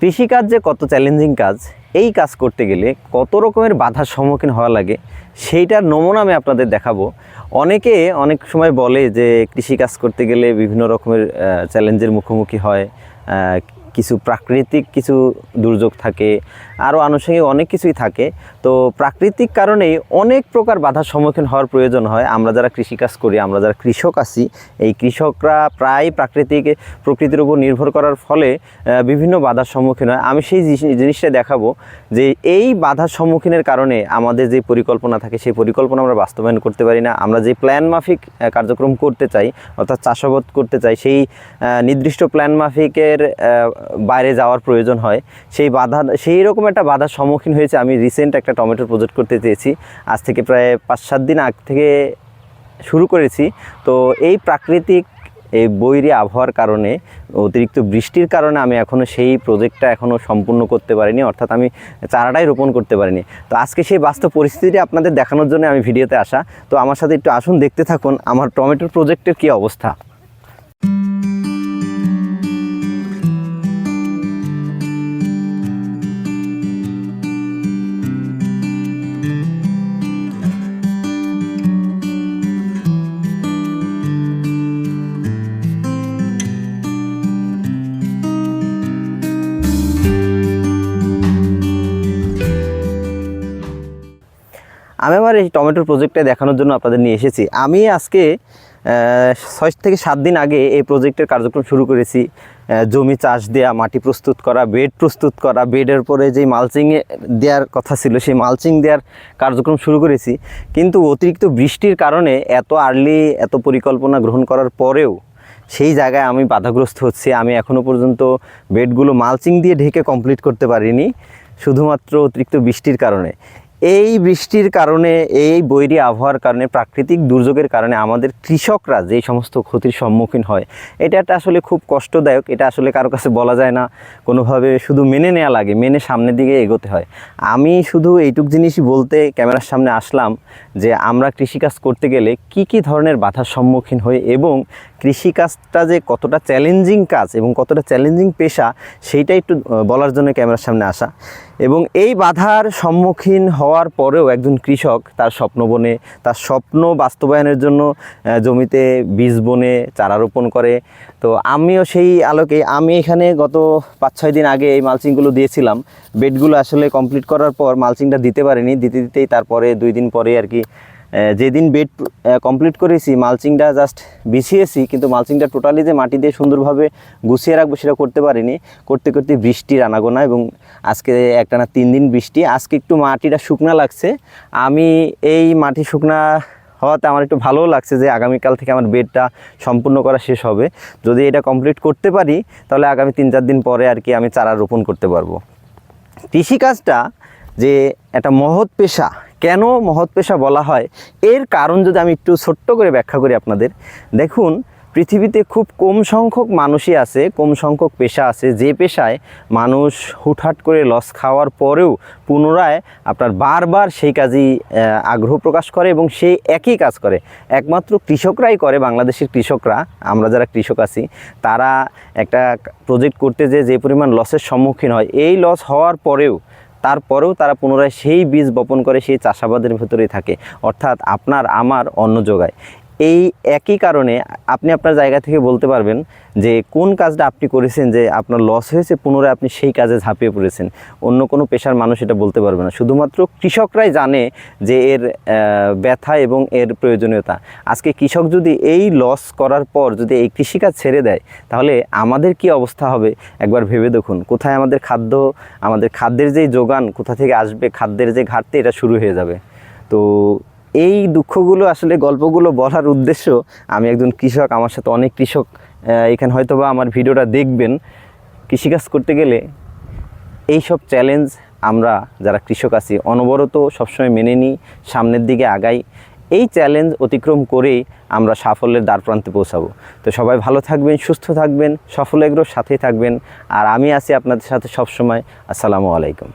কৃষিকাজ যে কত চ্যালেঞ্জিং কাজ, এই কাজ করতে গেলে কত রকমের বাধার সম্মুখীন হওয়া লাগে, সেইটার নমুনা আমি আপনাদের দেখাবো। অনেকে অনেক সময় বলে যে কৃষি কাজ করতে গেলে বিভিন্ন রকমের চ্যালেঞ্জের মুখোমুখি হয় কিছু প্রাকৃতিক কিছু দুর্যোগ থাকে, আরও আনুষঙ্গিক অনেক কিছুই থাকে। তো প্রাকৃতিক কারণেই অনেক প্রকার বাধার সম্মুখীন হওয়ার প্রয়োজন হয়। আমরা যারা কৃষিকাজ করি, আমরা যারা কৃষক আছি, এই কৃষকরা প্রায় প্রাকৃতিক প্রকৃতির উপর নির্ভর করার ফলে বিভিন্ন বাধার সম্মুখীন হয়। আমি সেই জিনিসটা দেখাবো যে এই বাধার সম্মুখীনের কারণে আমাদের যে পরিকল্পনা থাকে, সেই পরিকল্পনা আমরা বাস্তবায়ন করতে পারি না। আমরা যে প্ল্যান মাফিক কার্যক্রম করতে চাই, অর্থাৎ চাষাবাদ করতে চাই, সেই নির্দিষ্ট প্ল্যান মাফিকের বাইরে যাওয়ার প্রয়োজন হয়। সেই বাধা, সেই রকম একটা বাধার সম্মুখীন হয়েছে আমি রিসেন্ট একটা টমেটোর প্রজেক্ট করতে চেয়েছি। আজ থেকে প্রায় পাঁচ সাত দিন আগ থেকে শুরু করেছি। তো এই প্রাকৃতিক এই বৈরী আবহাওয়ার কারণে, অতিরিক্ত বৃষ্টির কারণে আমি এখনও সেই প্রজেক্টটা এখনও সম্পূর্ণ করতে পারিনি, অর্থাৎ আমি চারাটাই রোপণ করতে পারিনি। তো আজকে সেই বাস্তব পরিস্থিতি আপনাদের দেখানোর জন্য আমি ভিডিওতে আসা। তো আমার সাথে একটু আসুন, দেখতে থাকুন, আমার টমেটোর প্রজেক্টের কী অবস্থা? আমি আমার এই টমেটোর প্রজেক্টটা দেখানোর জন্য আপনাদের নিয়ে এসেছি। আমি আজকে ছয় থেকে সাত দিন আগে এই প্রজেক্টের কার্যক্রম শুরু করেছি। জমি চাষ দেওয়া মাটি প্রস্তুত করা বেড প্রস্তুত করা বেডের পরে যেই মালচিং দেওয়ার কথা ছিল, সেই মালচিং দেওয়ার কার্যক্রম শুরু করেছি। কিন্তু অতিরিক্ত বৃষ্টির কারণে এত আর্লি এত পরিকল্পনা গ্রহণ করার পরেও সেই জায়গায় আমি বাধাগ্রস্ত হচ্ছি। আমি এখনও পর্যন্ত বেডগুলো মালচিং দিয়ে ঢেকে কমপ্লিট করতে পারিনি, শুধুমাত্র অতিরিক্ত বৃষ্টির কারণে। এই বৃষ্টির কারণে, এই বৈরী আবহাওয়ার কারণে, প্রাকৃতিক দুর্যোগের কারণে আমাদের কৃষকরা যেই সমস্ত ক্ষতির সম্মুখীন হয়, এটা একটা আসলে খুব কষ্টদায়ক, এটা আসলে কারও কাছে বলা যায় না। কোনোভাবে শুধু মেনে নেওয়া লাগে, মেনে সামনের দিকে এগোতে হয়। আমি শুধু এইটুক জিনিসই বলতে ক্যামেরার সামনে আসলাম যে, আমরা কৃষিকাজ করতে গেলে কি কি ধরনের বাধার সম্মুখীন হই এবং কৃষিকাজটা যে কতটা চ্যালেঞ্জিং কাজ এবং কতটা চ্যালেঞ্জিং পেশা, সেইটা একটু বলার জন্য ক্যামেরার সামনে আসা। এবং এই বাধার সম্মুখীন হওয়ার পরেও একজন কৃষক তার স্বপ্ন বনে, তার স্বপ্ন বাস্তবায়নের জন্য জমিতে বীজ বনে চারা রোপণ করে। তো আমিও সেই আলোকে, আমি এখানে গত পাঁচ ছয় দিন আগে এই মালচিংগুলো দিয়েছিলাম। বেডগুলো আসলে কমপ্লিট করার পর মালচিংটা দিতে পারিনি, দিতে দিতেই তারপরে দুই দিন পরে আর কি যেদিন বেড কমপ্লিট করেছি মালচিংটা জাস্ট বিছিয়েছি, কিন্তু মালচিংটা টোটালি যে মাটি দিয়ে সুন্দরভাবে গুছিয়ে রাখব সেটা করতে পারিনি। করতে করতে বৃষ্টির আনাগোনা এবং আজকে একটানা তিন দিন বৃষ্টি। আজকে একটু মাটিটা শুকনা লাগছে। আমি এই মাটি শুকনা হওয়াতে আমার একটু ভালোও লাগছে যে আগামীকাল থেকে আমার বেডটা সম্পূর্ণ করা শেষ হবে। যদি এটা কমপ্লিট করতে পারি, তাহলে আগামী তিন চার দিন পরে আর কি আমি চারা রোপণ করতে পারব। কৃষিকাজটা যে একটা মহৎ পেশা কেন মহৎ পেশা বলা হয়? এর কারণ যদি আমি একটু ছোট্ট করে ব্যাখ্যা করি আপনাদের, দেখুন, পৃথিবীতে খুব কম সংখ্যক মানুষই আছে, কম সংখ্যক পেশা আছে। যে পেশায় মানুষ হুটহাট করে লস খাওয়ার পরেও পুনরায় আপনার বারবার সেই কাজেই আগ্রহ প্রকাশ করে এবং সেই একই কাজ করে। একমাত্র কৃষকরাই করে, বাংলাদেশের কৃষকরা, আমরা যারা কৃষক আছি, তারা একটা প্রজেক্ট করতে যে যে পরিমাণ লসের সম্মুখীন হয়, এই লস হওয়ার পরেও তারপরেও তারা পুনরায় সেই বীজ বপন করে সেই চাষাবাদের ভেতরেই থাকে। অর্থাৎ আপনার, আমার অন্ন যোগায়। এই একই কারণে আপনি আপনার জায়গা থেকে বলতে পারবেন যে কোন কাজটা আপনি করেছেন যে আপনার লস হয়েছে, পুনরায় আপনি সেই কাজে ঝাঁপিয়ে পড়েছেন। অন্য কোনো পেশার মানুষ এটা বলতে পারবে না। শুধুমাত্র কৃষকরাই জানে যে এর ব্যথা এবং এর প্রয়োজনীয়তা। আজকে কৃষক যদি এই লস করার পর যদি এই কৃষিকাজ ছেড়ে দেয়, তাহলে আমাদের কি অবস্থা হবে? একবার ভেবে দেখুন। কোথায় আমাদের খাদ্য, আমাদের খাদ্যের যেই যোগান কোথা থেকে আসবে, খাদ্যের যে ঘাটতি, এটা শুরু হয়ে যাবে। তো এই দুঃখগুলো আসলে গল্পগুলো বলার উদ্দেশ্য আমি একজন কৃষক, আমার সাথে অনেক কৃষক এখানে হয়তো বা আমার ভিডিওটা দেখবেন। কৃষিকাজ করতে গেলে এই সব চ্যালেঞ্জ আমরা যারা কৃষক আছি, অনবরত সবসময় মেনে নিই, সামনের দিকে আগাই। এই চ্যালেঞ্জ অতিক্রম করেই আমরা সাফল্যের দ্বার প্রান্তে পৌঁছাবো। তো সবাই ভালো থাকবেন, সুস্থ থাকবেন সফল এগ্রোর সাথেই থাকবেন। আর আমি আছি আপনাদের সাথে সবসময়। আসসালামু আলাইকুম।